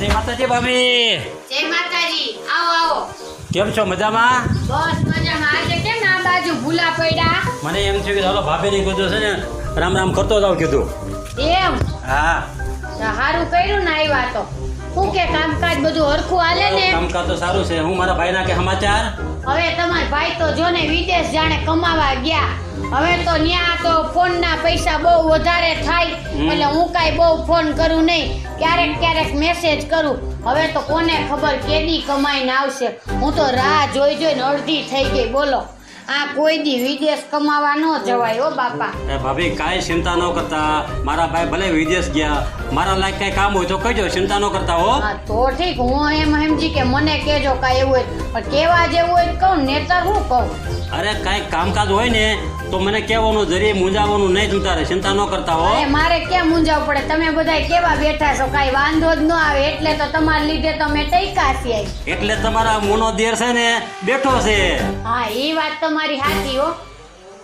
જય માતાજી ભાભી. જય માતાજી. આવો આવો. કેમ છો? મજામાં? બસ મજામાં. આજે કેમ આ બાજુ ભૂલા પડ્યા? મને એમ થયું કે ચાલો ભાભીને કીધું છે ને રામ રામ કરતો જાવ કીધું. એમ? હા. સારું કર્યું ને આવ્યા તો. શું કે કામકાજ બધું હરખું હાલે ને? કામકાજ તો સારું છે. હું મારા ભાઈના કે સમાચાર? હવે તમારા ભાઈ તો જો ને વિદેશ જાણે કમાવા ગયા. હવે તો ન્યા તો ફોનના પૈસા બહુ વધારે થાય. એટલે હું કાંઈ બહુ ફોન કરું નહીં. ક્યારેક ક્યારેક મેસેજ કરું. હવે તો કોને ખબર કેદી કમાઈને આવશે? હું તો રાહ જોઈ જોઈને અડધી થઈ ગઈ બોલો. આ કોઈ દી વિદેશ કમાવા ન જવાય હો બાપા. એ ભાભી કાંઈ ચિંતા ન કરતા. મારા ભાઈ ભલે વિદેશ ગયા મારા લાયક કઈ કામ હોય તો કહેજો ચિંતા ન કરતા હો. હા તો ઠીક. હું એમ સમજી કે મને કેજો કાંઈ એવું હોય. પણ કેવા જેવું હોય કહું નેતર હું કહું. અરે કાંઈ કામકાજ હોય ને તો મને કહેવાનું જરીએ મૂંઝાવાનું નહીં તમ રહે ચિંતા ન કરતા હો. અરે મારે કેમ મૂંઝાવ પડે? તમે બધા કેવા બેઠા છો? કાઈ વાંધો જ ન આવે એટલે તો તમારા લીધે તમે ટૈકા છીએ. એટલે તમારા મોનો દેર છે ને બેઠો છે. હા એ વાત તમારી સાચી હો.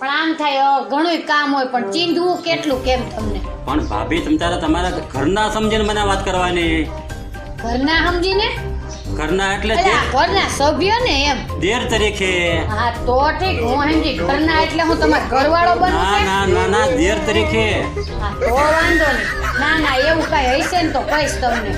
પણ આમ થાય ઘણું ઘણુંય કામ હોય પણ ચીંધવું કેટલું કેમ તમને? પણ ભાભી તમ તારા તમારા ઘરના સમજીને મને વાત કરવાની. ઘરના સમજીને? ઘરના એટલે ઘરના સભ્ય ને એમ. દેર તરીકે હા તો ઠીક હું સમજી. ઘરના એટલે હું તમારો ઘરવાળો બનું ના ના ના ના દેર તરીકે હા તો વાંધો નહીં. ના ના એવું કાંઈ હશે ને તો કહીશ તમને.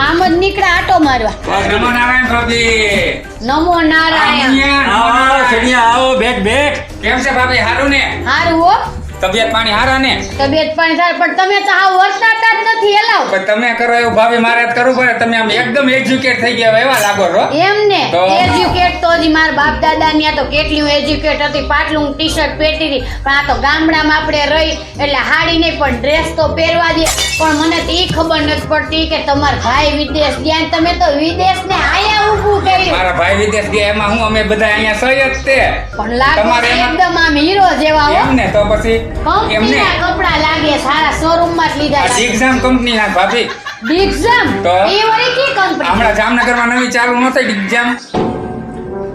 આમ જ નીકળ્યા આટો મારવા. નમો નારાયણ ભાભી નમો નારાયણ. આવો આવો બેઠ બેઠ કેમ છે ભાભી હારું ને? હારું હો. તબિયત પાણી હારા ને? તબિયત પાણી સારા પણ તમે તો હાવ વર્તાતા જ નથી એલાવ પણ તમે કરો એવું ભાભી મારે જ કરવું પડે તમે આમ એકદમ એજ્યુકેટ થઈ ગયા એવા લાગો છો. એમ ને એજ્યુકેટ તો હજી મારા બાપ દાદા ની તો કેટલી એજ્યુકેટ હતી પાટલું ટી શર્ટ પહેરતી હતી પણ આ તો ગામડામાં આપણે રહી એટલે હાડી નહીં પણ ડ્રેસ તો પહેરવા દે. પણ મને તો ઈ ખબર નથી પડતી કે તમારા ભાઈ વિદેશ ગયા તમે તો વિદેશ ને આયા ઊભું કર્યું. મારા ભાઈ વિદેશ ગયા એમાં હું અમે બધા અહીંયા સહી જ તે પણ લાગે તમારે એકદમ આમ હીરો જેવા હો. એમને તો પછી એમને. કપડા લાગે સારા શોરૂમમાં જ લીધા છે એક્ઝામ કંપની ના ભાભી. ડિગ્ઝામ તો? એ વળી કી કંપની? હમણાં જામનગરમાં નવી ચાલુ નહોતી ડિગ્ઝામ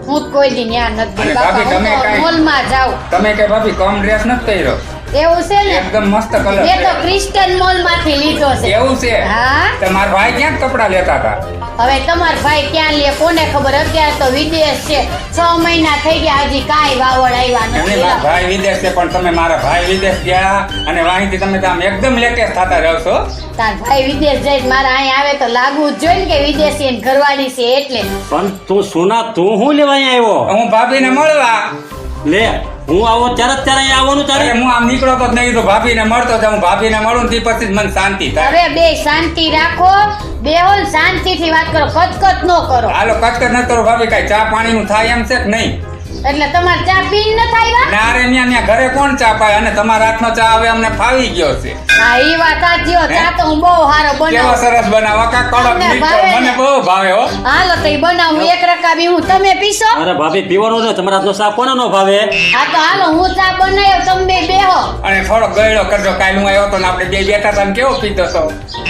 હું જ કોઈ દી ન્યા નથી બાપા ભાભી, તમે તો મોલમાં જાવ તમે કે ભાભી કમ ડ્રેસ નથી પહેર્યો? એવું છે ને? એકદમ મસ્ત કલર એ તો ક્રિસ્ટન મોલમાંથી લીધો છે. એવું છે? હા. તમારા ભાઈ ક્યાં કપડા લેતા હતા? હવે તમાર ભાઈ ક્યાં લે કોને ખબર? અત્યારે તો વિદેશ છે. છ મહિના થઈ ગયા હજી કાંઈ વાવડ આવ્યા નથી. મારા ભાઈ વિદેશ છે પણ તમે મારા ભાઈ વિદેશ ગયા અને વાહીથી તમે આમ એકદમ લેટેસ્ટ થતા રહો છો. તાર ભાઈ વિદેશ જઈને મારા અહીંયા આવે તો લાગવું જ જોઈએ ને કે વિદેશી એને ઘરવાળી છે એટલે. પણ તું સોના તું હું લેવા અહીંયા આવ્યો? હું ભાભીને મળવા. લે. હું આવો ત્યારે ત્યારે અહીંયા આવવાનું અરે તારે હું આમ નીકળો તો જ નહીં તો ભાભીને મળતો તો હું ભાભીને મળું ને તે પછી જ મને શાંતિ થાય. અરે બે શાંતિ રાખો બેહોલ ને શાંતિથી વાત કરો કચકચ ન કરો. હાલો કચકચ ન કરો ભાભી કાંઈ ચા પાણીનું થાય એમ છે કે નહીં? એટલે તમારે ચા પીને ન થાય ના રે ન્યા ન્યા ઘરે કોણ ચા પાય? અને તમારા હાથનો ચા હવે અમને ફાવી ગયો છે. હા ઈ વાત સાચી હો. ચા તો હું બહુ સારો કેવો સરસ બનાવો? કા કડક મીઠો? મને બહુ ભાવે હો. હાલો તો ઈ બનાવું. એક રકાબી હું. તમે પીશો? અરે ભાભી પીવાનો છે. તમારા હાથનો ચા કોને નો ભાવે? હા તો હાલો હું ચા બનાવ્યો તમે બે બેહો. અને થોડો ગયડો કરજો. કાલ હું આવ્યો તો ને આપણે બે બેઠા હતા કેવો પીતો તો?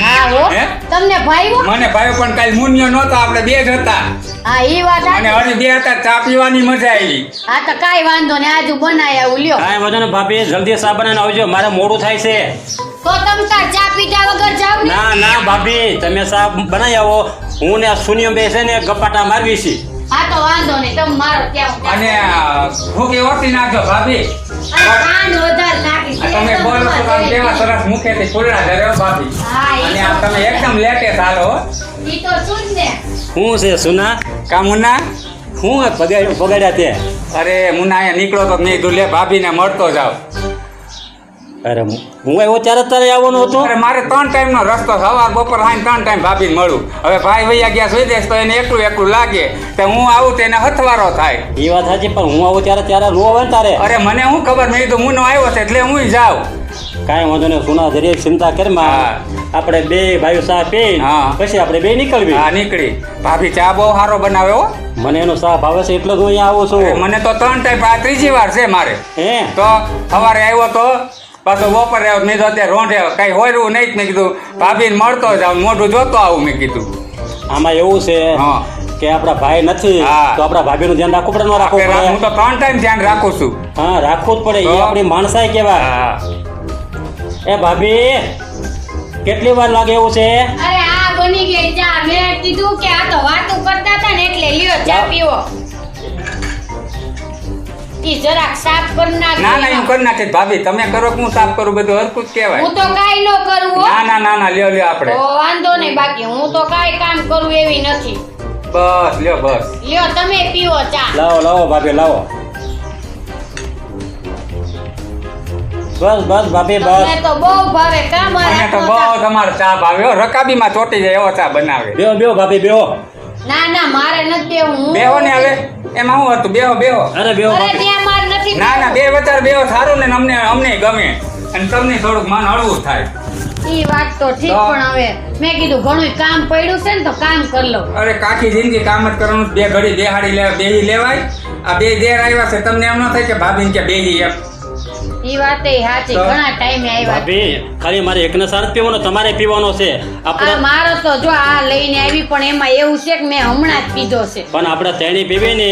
હા હો. તમને ભાઈઓ મને ભાઈ પણ કાલ મુન્યો નહોતો. આપણે બે જ હતા. હા ઈ વાત અને હજી બે હતા. ચા પીવાની મજા આવી હા તો કાઈ વાંધો ને આજુ બનાય આવું લ્યો. વાંધો ને ભાભી જલ્દી સા બનાવીને આવજો. મારે મોડું થાય છે. તો તમે તાર ચા પીધા વગર જાવ ને? ના ના ભાભી તમે સા બનાવી આવો. હું ને આ સુનિયમ બે છે ને ગપાટા મારવી છે. હા તો વાંધો નહીં તમે મારો ત્યાં અને ભૂકી ઓટી નાખજો ભાભી. તમે બોલો તો કેવા સરસ મુખેથી ફૂલડા ધરે ભાભી. અને આ તમે એકદમ લેટેસ્ટ હાલો હો. ઈ તો ને છે સુના? કા મુન્ના પગાડ્યું પગાડ્યા પગાડ્યા તે? અરે મુન્ના અહીંયા નીકળો તો મેં કીધું લે ભાભીને મળતો જાવ અરે હું આવ્યો ત્યારે તારે આવવાનું હતો? અરે મારે ત્રણ ટાઈમ નો રસ્તો સવાર બપોર હાઈ ત્રણ ટાઈમ ભાભીને મળું. હવે ભાઈ વૈયા ગયા સુઈ દેશ તો એને એકલું એકલું લાગે. તો હું આવું તો એને હથવારો થાય. એ વાત સાચી પણ હું આવું ત્યારે ત્યારે રો આવે ને તારે? અરે મને શું ખબર? મેં કીધું નો આવ્યો છે એટલે હું જાઉં. કાંઈ વાંધો નહીં સુના જરી ચિંતા કરમાં. હા. આપણે બે ભાઈઓ ચા પી હા. પછી આપણે બે નીકળવી. હા નીકળી. ભાભી ચા બહુ સારો બનાવે હો. મને એનો ચા ભાવે છે એટલે જ હું અહીંયા આવું અરે છું મને તો ત્રણ ટાઈમ આ ત્રીજી વાર છે મારે. હે? તો સવારે આવ્યો તો પાછો બપોરે આવ્યો મેં તો અત્યારે રોંઢે કઈ હોયરું નહીં જ મેં કીધું ભાભીને મળતો જાઉં મોઢું જોતો આવું મેં કીધું. આમાં એવું છે હા. કે આપણા ભાઈ નથી હા. તો આપણા ભાભીનું ધ્યાન રાખવું પડે ન રાખવું આપણે હું પડે તો ત્રણ ટાઈમ ધ્યાન રાખું છું. હા રાખવું જ પડે એ તો? આપણી માણસાઈ કહેવાય. હા. એ ભાભી કેટલી વાર લાગે એવું છે? અરે આ બની ગઈ ચા. મેં કીધું કે આ તો વાતું કરતા હતા ને એટલે લ્યો ચા પીવો. ઈ જરાક સાફ કર નાખ ના ના હું કર નાખે ભાભી તમે કરો કે હું સાફ કરું? બધું હરકું જ કહેવાય. હું તો કાઈ ન કરું હો. ના ના ના ના લ્યો લ્યો આપણે. ઓ વાંધો નહીં બાકી. હું તો કાઈ કામ કરું એવી નથી. બસ લ્યો બસ. લ્યો તમે પીવો ચા. લાવો લાવો ભાભી લાવો. બસ બસ ભાભી બસ. તો બહુ ભાવે. કામ મને તો બહુ તમારો ચા ભાવ્યો રકાબીમાં ચોટી જાય એવો ચા બનાવે. બેહો બેહો ભાભી બેહો. ના ના મારે નથી દેવું હું બેહો ને હવે. એમાં હું હતું? બેહો બેહો. અરે બેહો અરે ત્યાં માર નથી ના ના બે વચાર બેહો. સારું ને અમને અમને ગમે. અને તમને થોડુંક મન હળવું થાય. ઈ વાત તો ઠીક પણ હવે મેં કીધું ઘણું કામ પડ્યું છે ને તો કામ કરી લઉં અરે કાકી જિંદગી કામ જ કરવાનું બે ઘડી બેહાડી લેવા બેહી લેવાય. આ બે દેર આવ્યા છે. તમને એમ ન થાય કે ભાભીને કે બેહી એમ. ઈ વાત એ સાચી. ઘણા ટાઈમે આવ્યા ભાભી ખાલી મારે એકને સાર પીવાનો તમારે પીવાનો છે. આપણે મારો તો જો આ લઈને આવી પણ એમાં એવું છે કે મેં હમણાં જ પીધો છે. પણ આપણે તેણી પીવી ને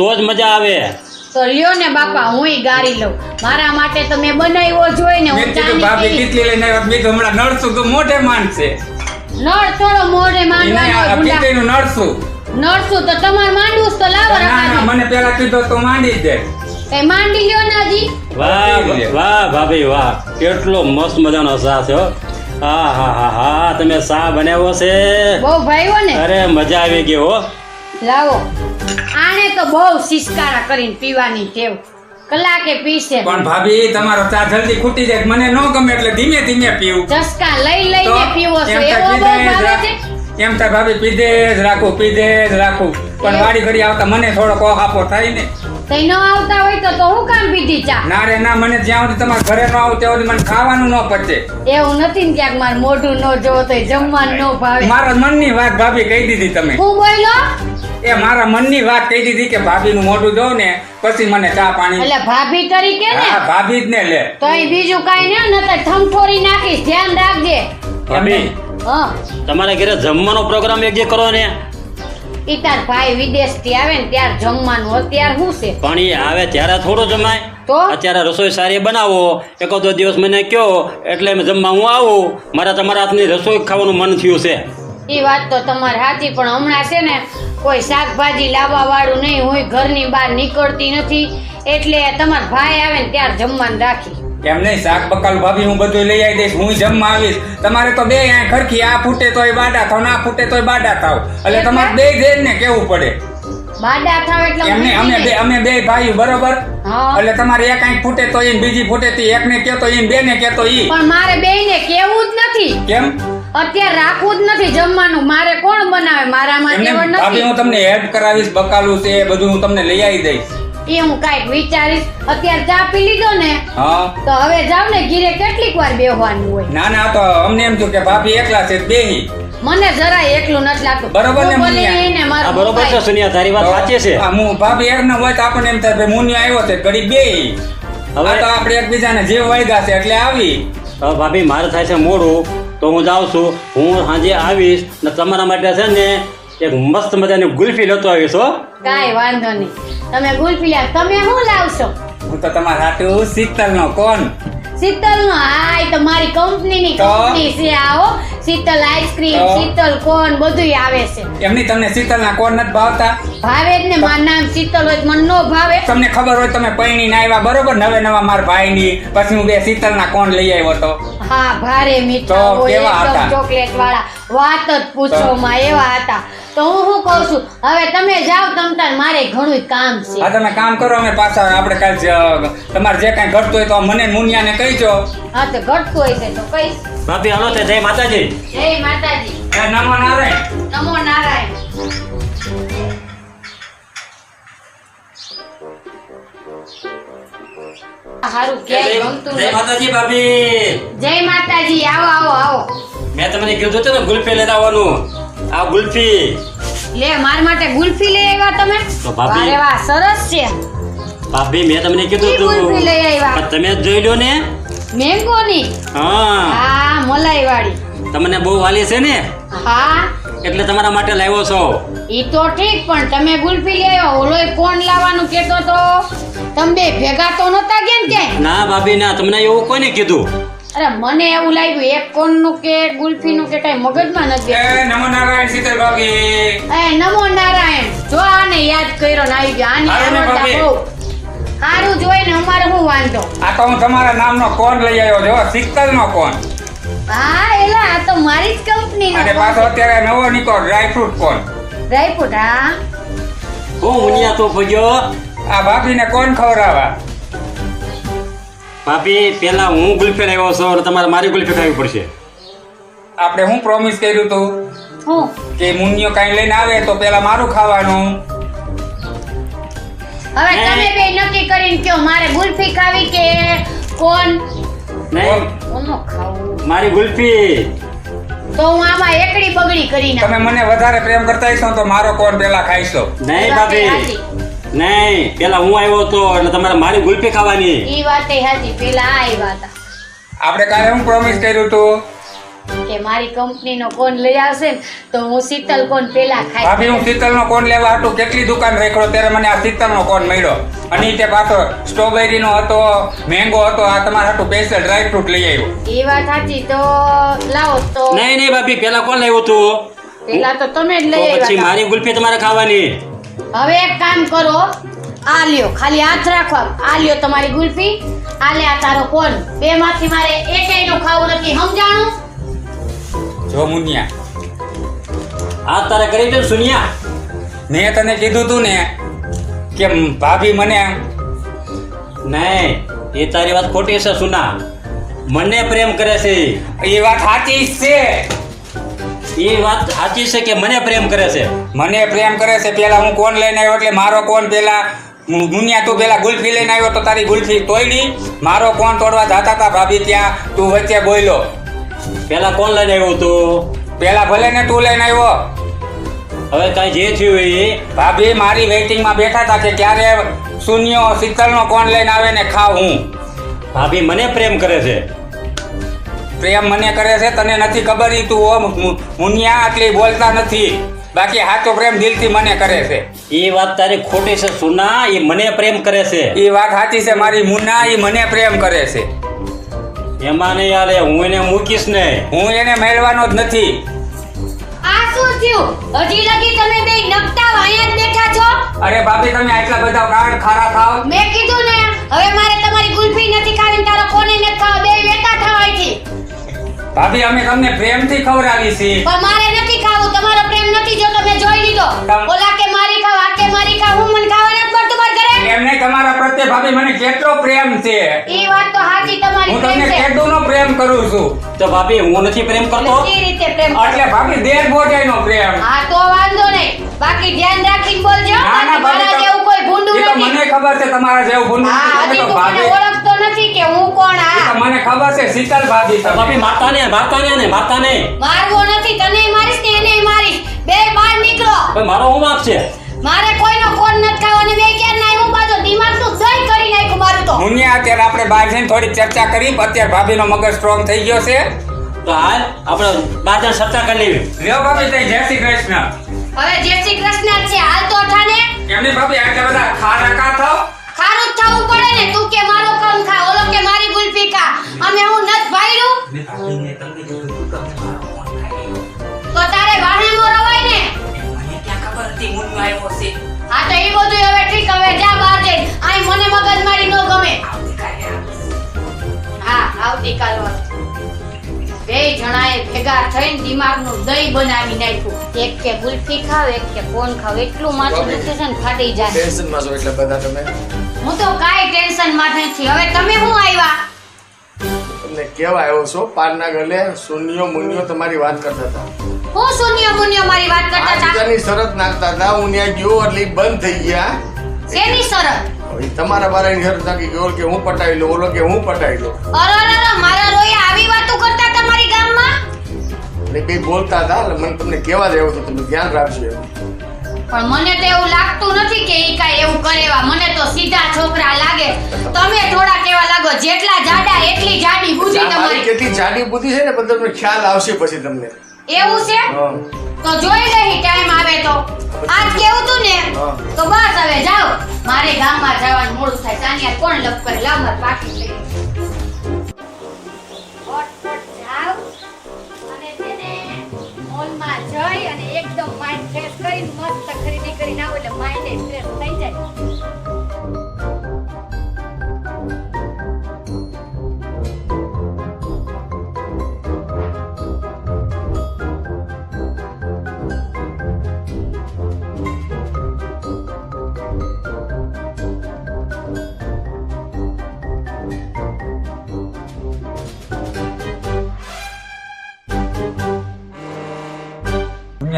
તો જ મજા આવે. તો લ્યો ને બાપા હુંય ગારી લઉં. મારા માટે તો મેં બનાવ્યો જોઈ ને હું ચાની ભાભી કેટલી લઈને આવ્યા? મેં તો હમણાં નડશું તો મોઢે માનશે નળ થોડો મોઢે આ ગુંડા. નડશું નળશું તો તમારે માંડવું તો લાવો મને પેલા કીધો તો માંડી દે. માંડી લ્યો નાજી. વાહ વાહ ભાભી વાહ. કેટલો મસ્ત મજાનો સા છે હા હા હા હા તમે સા બનાવ્યો છે? બહુ ભાઈઓ ને. અરે મજા આવી ગઈ હો. લાવો. આને તો બહુ સિસકારા કરીને પીવાની ટેવ. કલાકે પીશે પણ ભાભી તમારો ચા જલ્દી ખૂટી જાય. મને ન ગમે એટલે ધીમે ધીમે પીવું. ચસકા લઈ લઈને પીવો છો. એમ થાય એવો બહુ ભાવે છે. એમ તો ભાભી પીધે જ રાખું પીધે જ રાખું. પણ? વાડી ઘડી આવતા મને થોડોક ઓહાપો થાય ને. તઈ ન આવતા હોય તો તો હું કામ પીધી ચા? ના રે ના મને જ્યાં સુધી તમારા ઘરે ન આવું ત્યાં સુધી મને ખાવાનું ન પચે એવું નથી ને ક્યાંક માર મોઢું ન જોવો તો જમવાનું ન ભાવે. મારા મનની વાત ભાભી કહી દીધી તમે. હું બોલો એ મારા મનની વાત કહી દીધી કે ભાભીનું મોઢું જોઉં ને પછી મને ચા પાણી એટલે ભાભી તરીકે ને? હા ભાભી જ ને લે. તો અહીં બીજું કાંઈ ને નતર થમથોરી નાખીશ. ધ્યાન રાખજે. ભાભી હા. તમારા ઘરે જમવાનો પ્રોગ્રામ એક જે કરો ને ઈ તાર ભાઈ વિદેશથી આવે ને ત્યાર જમવાનું અત્યાર શું છે? પણ એ આવે ત્યારે થોડું જમાય. તો? અત્યારે રસોઈ સારી બનાવો. એકાદો દિવસ મને કયો એટલે જમવા હું આવું. મારા તમારા હાથની રસોઈ ખાવાનું મન થયું છે. એ વાત તો તમારી સાચી પણ હમણાં છે ને કોઈ શાકભાજી લાવવા વાળું નહીં હોય ઘરની બહાર નીકળતી નથી. એટલે તમારા ભાઈ આવે ને ત્યાર જમવાનું રાખી. એમ નહીં? શાક બકાલ ભાભી હું બધું લઈ આવી દઈશ હું જમવા આવીશ. તમારે તો બે અહીંયા ખરખી આ ફૂટે તોય બાડા થાવ ના ફૂટે તોય બાડા થાવ. એટલે તમારે બે જ ને કેવું પડે? બાડા થાવ એટલે એમને અમે બે અમે બે ભાઈ બરોબર? એટલે તમારે એક આંખ ફૂટે તો ઈ બીજી ફૂટે તો ઈ. એકને કહેતો ઈ ને કેતો ઈ. પણ મારે ને કેવું જ નથી. કેમ? અત્યારે રાખવું જ નથી જમવાનું. મારે કોણ બનાવે? મારામાં ભાભી હું તમને હેલ્પ કરાવીશ બકાલું છે બધું હું તમને લઈ આવી દઈશ. એ હું કંઈક વિચારીશ. અત્યારે ચા પી લીધો ને હા. તો હવે જાવ ને ઘીરે કેટલીક વાર બેહવાનું હોય. ના ના તો અમને એમ થયું કે ભાભી એકલા છે બેહી. મને જરાય એકલું નથી લાગતું. બરોબર ને મુનિયા? બરોબર છે સુનિયા તારી વાત સાચી છે. હા, હું ભાભી એક ન હોય તો આપણને એમ થાય ભાઈ મુનિયો આવ્યો છે ઘડી બેહી. હવે- તો આપણે એકબીજાને જીવ વળગા છે એટલે આવી. હવે ભાભી મારે થાય છે મોડું તો હું જાઉં છું. હું સાંજે આવીશ ને તમારા માટે છે ને એક મસ્ત મજાની ગુલ્ફી લેતો આવીશ હો. કાંઈ વાંધો નહીં. તમે ગુલફી લ્યા તમે શું લાવશો? હું તો તમારા હાટુ શીતલ નો કોણ? શીતલ નો હા તો મારી કંપનીની તો? કંપની છે આવો શીતલ આઈસ્ક્રીમ શીતલ કોન બધું આવે છે. એમની તમને શીતલ ના કોણ નથી ભાવતા? ભાવે જ ને મારું નામ શીતલ હોય મને નો ભાવે. તમને ખબર હોય તમે પૈણી ના આવ્યા બરોબર નવે નવા મારા ભાઈ ની પછી હું બે શીતલ ના કોણ લઈ આવ્યો તો? હા ભારે મીઠા તો હોય કેવા એકદમ હતા? ચોકલેટ વાળા વાત જ પૂછો તો? માં એવા હતા. તો હું શું કહું છું? હવે તમે જાઓ તમતાર મારે ઘણું કામ છે. હા તમે કામ કરો અમે પાછા આપણે કાલ જ- તમારે જે કાંઈ ઘટતું હોય તો મને મુનિયા ને કહીજો. હા તો ઘટતું હોય છે તો કઈશ ભાભી હાલો તે જય માતાજી. જય માતાજી. એ નમો નારાયણ. નમો નારાયણ. હારું કે ગમતું જય માતાજી ભાભી. જય માતાજી આવો આવો આવો. મેં તમને કીધું હતું ને ગુલ્ફી લઈ આવવાનું. આ ગુલ્ફી. લે માર માટે ગુલ્ફી લઈ આવ્યા તમે? તો ભાભી- અરે વાહ સરસ છે. ભાભી મેં તમને કીધું હતું. ગુલ્ફી લઈ આવ્યા. તમે જોઈ લો ને. મેંગોની? હા. હા મલાઈ વાળી તમને બહુ વાલી છે ને? હા? એટલે તમારા માટે લાવ્યો છો. ઈ તો ઠીક પણ તમે ગુલ્ફી આવ્યા ઓલોય કોણ લાવવાનું કેતો તો તમે બે ભેગા તો નતા ગયા કે ના ભાભી ના તમને એવું કોને કીધું? અરે મને એવું લાગ્યું એક કોણનું કે ગુલ્ફીનું કે કઈ મગજમાં નથી એ નમો નારાયણ શીતલ ભાભી. એ નમો નારાયણ જો આને યાદ કર્યો ને આવી ગયો. આની હારું ને આવડતા બહુ. સારું જોઈને અમારે શું વાંધો? આ તો હું તમારા નામનો કોણ લઈ આવ્યો? જો શીતલ નો કોણ? હા એલા આ તો મારી જ કંપની અને પાછો અત્યારે નવો નીકળો ડ્રાયફ્રૂટ કોણ ડ્રાયફ્રૂટ હા. બહુ મુનિયા તો ભજો. આ ભાભીને કોણ ખવડાવવા ભાભી પેલા હું ગુલ્ફી આવ્યો છું અને તમારે મારી ગુલ્ફી ખાવી પડશે. આપણે હું પ્રોમિસ કર્યું તું હું. કે મુનિયો કાઈ લઈને આવે તો પેલા મારું ખાવાનું. હવે તમે બે નક્કી કરીને કયો મારે ગુલ્ફી ખાવી કે કોણ નહીં. કોનો ખાવું? મારી ગુલ્ફી. તો હું આમાં એકડી બગડી કરી તમે મને વધારે પ્રેમ કરતા હશો તો મારો કોણ પેલા ખાઈશો? નહીં ભાભી. નહીં. પેલા હું આવ્યો હતો એટલે તમારે મારી ગુલ્ફી ખાવાની. ઈ વાતે હાજી પેલા આવ્યા હતા. આપણે કાલે હું પ્રોમિસ કર્યું તું? કે મારી કંપનીનો કોણ લઈ આવશે ને તો હું શીતલ કોણ પેલા ખાઈ ભાભી હું શીતલનો કોણ લેવા હતો કેટલી દુકાન રેખડો? ત્યારે મને આ શીતલનો કોણ મળ્યો. અને તે પાછો સ્ટ્રોબેરીનો હતો મેંગો હતો આ તમારા હાટું સ્પેશિયલ ડ્રાયફ્રૂટ લઈ આવ્યો. એ વાત સાચી તો લાવો તો. નહીં નહીં ભાભી પેલા કોણ લાવ્યું તું? પેલા તો તમે જ લઈ લઈ પછી મારી ગુલ્ફી તમારે ખાવાની. હવે એક કામ કરો આ લ્યો ખાલી હાથ રાખવા. આ લ્યો તમારી ગુલ્ફી આ લે આ તારો કોણ બે માંથી મારે એકેયનું ખાવું નથી સમજાણું? જો મુનિયા આ તારે કરી દે સુનિયા? મેં તને કીધું તું ને કે ભાભી મને નહીં એ તારી વાત ખોટી છે સુના. મને પ્રેમ કરે છે. એ વાત સાચી છે. એ વાત સાચી છે કે મને પ્રેમ કરે છે? મને પ્રેમ કરે છે. પેલા હું કોણ લઈને આવ્યો એટલે મારો કોણ પેલા? દુનિયા તું પેલા ગુલ્ફી લઈને આવ્યો તો તારી ગુલ્ફી તોડી મારો કોણ તોડવા જતા હતા ભાભી ત્યાં? તું વચ્ચે બોલ્યો પેલા કોણ લઈને આવ્યું તું? પેલા ભલે ને તું લઈને આવ્યો. હવે તઈ જે થયું એ? ભાભી મારી વેઇટિંગમાં બેઠા હતા કે ક્યારે શૂન્યો શીતલનો કોણ લઈને આવે ને ખાવ હું? ભાભી મને પ્રેમ કરે છે. પ્રેમ મને કરે છે તને નથી ખબર ઈ તું ઓમ મુનિયા આટલી બોલતા નથી. બાકી હાચો પ્રેમ દિલથી મને કરે છે. એ વાત તારી ખોટી છે સુના એ મને પ્રેમ કરે છે. એ વાત સાચી છે મારી મુના એ મને પ્રેમ કરે છે. એમાં નહીં હાલે હું એને મૂકીશ ને. હું એને મેળવાનો જ નથી. આ શું થયું? હજી લગી તમે બે નકટા વાયા જ બેઠા છો? અરે ભાભી તમે આટલા બધા પ્રાણ ખારા થાવ? મેં કીધું ને હવે મારે તમારી ગુલ્ફી નથી ખાવી તારો કોને નથી ખાવા? બે વેતા થવા છે ભાભી અમે તમને પ્રેમથી ખવડાવી છે પણ મારે નથી ખાવું તમારો પ્રેમ નથી જો તમે જોઈ લીધો. ઓલા કે મારી ખાવ આ કે મારી ખાવ હું મને ખાવા નથી પડતું માર એમને તમારા પ્રત્યે ભાભી મને કેટલો પ્રેમ છે? એ વાત તો સાચી તમારી હું તમને કેટલોનો પ્રેમ કરું છું? તો ભાભી હું નથી પ્રેમ કરતો? એ રીતે પ્રેમ એટલે ભાભી દેર બોજાઈનો પ્રેમ. હા તો વાંધો નહીં. બાકી ધ્યાન રાખીને બોલજો બાકી મારા જેવું કોઈ ભૂંડું નથી. મને ખબર છે તમારા જેવું ભૂંડું હા નથી. હજી તો ભાભી ઓળખતો નથી કે હું કોણ આ મને ખબર છે શીતલ ભાભી. ભાભી માતાને ને મારતા ને માતાને મારવો નથી તને મારીશ ને એને મારીશ. બે બહાર નીકળો. મારો હું વાંક છે? મારે કોઈનો ફોન નથી ખાવાનો બે ક્યાં ના હું દિમાગ દિમાગનું દહીં કરી નાખ્યું મારું તો. મુનિયા અત્યારે આપણે બહાર જઈને થોડી ચર્ચા કરી અત્યારે ભાભીનો મગજ સ્ટ્રોંગ થઈ ગયો છે. તો હાલ આપણે જણ ચર્ચા કરી લેવી લ્યો ભાભી તઈ જય શ્રી કૃષ્ણ. હવે જય શ્રી કૃષ્ણ છે હાલ તો ઠાને એમની ભાભી આટલા બધા ખારા કા થાવ? ખારું જ થવું પડે ને તું કે મારો કમ ખા ઓલો કે મારી ગુલ્ફી ખા. અમે હું નથ ભાઈરું. તો તારે વાહણેમો રવાય ને. હા તો એ બધું હવે ઠીક હવે જા બહાર જઈ આઈ મને મગજ મારી ન ગમે. હા આવતીકાલ બે જણાએ ભેગા થઈને દિમાગનું દહીં બનાવી નાખ્યું. એક કે ગુલ્ફી ખાવ એક કે કોન ખાવ એટલું માથું દુખે છે ને ફાટી જાય. ટેન્શનમાં છો એટલે બધા તમે? હું તો કાંઈ ટેન્શનમાં નથી. હવે તમે હું આવ્યા તમને કેવા આવ્યો છો પારના ગલે શૂન્યો મુન્યો તમારી વાત કરતા હતા. હું શૂન્ય મુન્યો મારી વાત કરતા હતા આજની શરત નાખતા હતા. હું ત્યાં ગયો એટલે બંધ થઈ ગયા. શેની શરત? તમારા બારાની શરત નાખી ગયો. કે હું પટાવી લો ઓલો કે હું પટાવી લો. અરે અરે મારા રોયા આવી વાતો કરતા તમારી ગામમાં? એટલે કઈ બોલતા હતા? એટલે મને તમને કેવા દેવું તો તમે ધ્યાન રાખજો પણ મને તો એવું લાગતું નથી કે ઈ કાંઈ એવું કરેવા મને તો સીધા છોકરા લાગે. તમે થોડા કેવા લાગો જેટલા જાડા એટલી જાડી બુદ્ધિ તમારી. કેટલી જાડી બુદ્ધિ છે ને પણ તમને ખ્યાલ આવશે પછી તમને. એવું છે? તો જોઈ લઈ ટાઈમ આવે તો. આજ કેવું તું ને? તો બસ હવે જાઓ. મારે ગામમાં જવાનું મોડું થાય. સાનિયા કોણ લપ કરે લાવ માર પાકી લઈ. જઈ અને એકદમ માઇન્ડ ફ્રેશ કરીને મસ્ત ખરીદી કરીને આવો એટલે માઇન્ડ ફ્રેશ થઈ જાય.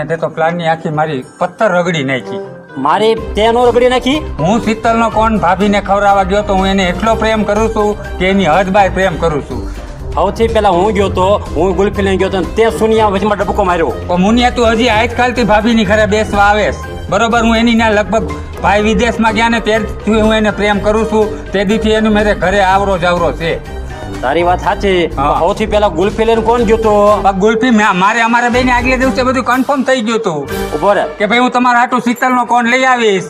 દુનિયા તે તો પ્લાનની આખી મારી પથ્થર રગડી નાખી. મારી તેનો રગડી નાખી? હું શીતલનો કોણ ભાભીને ખવડાવવા ગયો તો હું એને એટલો પ્રેમ કરું છું કે એની હદબાય પ્રેમ કરું છું. સૌથી પહેલા હું ગયો તો હું ગુલ્ફી લઈને ગયો તો તે સુનિયા વચમાં ડબકો માર્યો. મુનિયા તું હજી આજકાલથી ભાભીની ઘરે બેસવા આવેસ બરોબર હું એની ત્યાં લગભગ ભાઈ વિદેશમાં ગયા ને ત્યારથી હું એને પ્રેમ કરું છું. તેથી એનું મેરે ઘરે આવરો જાવરો છે. તારી વાત સાચી. સૌથી પેલા ગુલ્ફી લઈને કોણ ગયો તો? ગુલ્ફી મેં- મારે અમારા બેને આગલે દિવસે બધું કન્ફર્મ થઈ ગયું હતું ઊભો કે ભાઈ હું તમારા હાટુ શીતલનો કોણ લઈ આવીશ?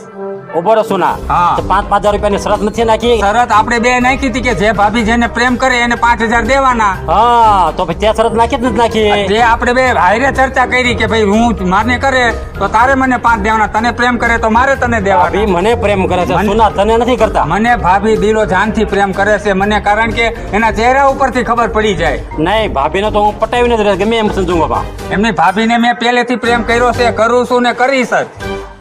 ઊભો રહો સુના. હા. તો પાંચ પાંચ હજાર રૂપિયાની શરત નથી નાખી? શરત આપણે બે નાખી હતી કે જે ભાભી જેને પ્રેમ કરે એને પાંચ હજાર દેવાના. હા તો પછી ત્યાં શરત નાખી જ નથી નાખી? જે આપણે બે હારે ચર્ચા કરી કે ભાઈ હું મારને કરે તો તારે મને પાંચ દેવાના તને પ્રેમ કરે તો મારે તને ભાભી દેવાના મને પ્રેમ કરે છે સુના તને નથી કરતા? મને ભાભી દિલો જાનથી પ્રેમ કરે છે મને કારણ કે એના ચહેરા ઉપરથી ખબર પડી જાય. નહીં ભાભીને તો હું પટાવીને જ રહે ગમે એમ સમજુ બાપા. એમની ભાભીને મેં પહેલેથી પ્રેમ કર્યો છે કરું છું ને કરીશ જ.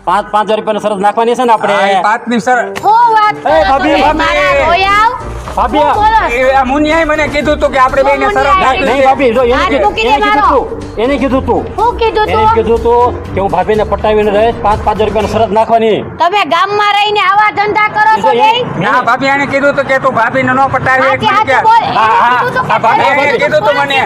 પાંચ પાંચ હજાર રૂપિયા સરસ નાખવાની છે ને આપણે. પાંચ આપણે સર હું વાત ભાભી, ભાભી. મારા રોયાવ ભાભી, હું બોલો છો? એ મુનિયાએ મને કીધું હતું કે આપણે બેને હું શરત નહીં નાખવી નહીં છે. ભાભી જો એને કીધું એને કીધું તું એને કીધું તું. એને કીધું તું કે હું ભાભીને પટાવીને રહીશ પાંચ પાંચ હજાર રૂપિયાની શરત નાખવાની. તમે ગામમાં રહીને આવા ધંધા કરો છો એ- ના ભાભી આને કીધું હતું કે તું ભાભીને ન પટાવી એક હાચે હાચે મિનિટ બોલ. હા એને કીધું તું કે આ ભાભીએ કોણે કીધું હતું મને.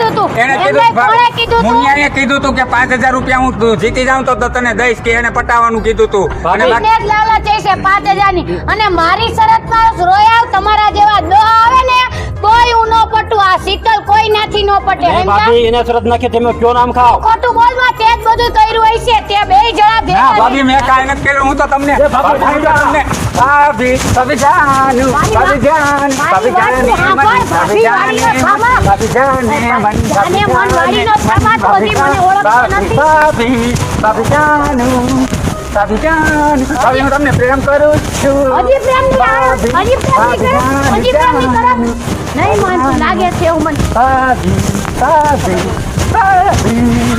એને કીધું કોણે કીધું તું? મુનિયાએ કીધું હતું કે પાંચ હજાર રૂપિયા હું જીતી જાઉં તો તો તને દઈશ કે એને પટાવવાનું કીધું તું. અને લાલચ છે હજારની. અને મારી શરતમાં રોયાવ તમારા જેવા દો આવે ને તોય હું ન પટું. આ શીતલ કોઈ નાથી નો પટે નહીં ભાભી એને શરત નાખી તમે કયો નામ ખાવ? ખોટું બોલવા તે જ બધું કર્યું હોય છે તે બે જણા ના ભેગા ભાભી મેં કાઈ નથી કર્યું હું તો તમને એ ભાભી, તમને ભાભી ભાભી જાનું ભાભી જાન ભાભી જાન મન ભાભી ભાભી જાને મન ભાભી જાન જાને મન વાળીનો થામા તો હજી મને ઓળખતો ભાભી નથી. ભાભી ભાભી જાનું. ભાભી જાન ભાભી હું તમને પ્રેમ કરું છું. હજી પ્રેમ નહીં હજી પ્રેમ નહીં કરે? હજી પ્રેમ નહીં કરે? નહીં માનતું લાગે છે એવું મને. ભાભી ભાભી ભાભી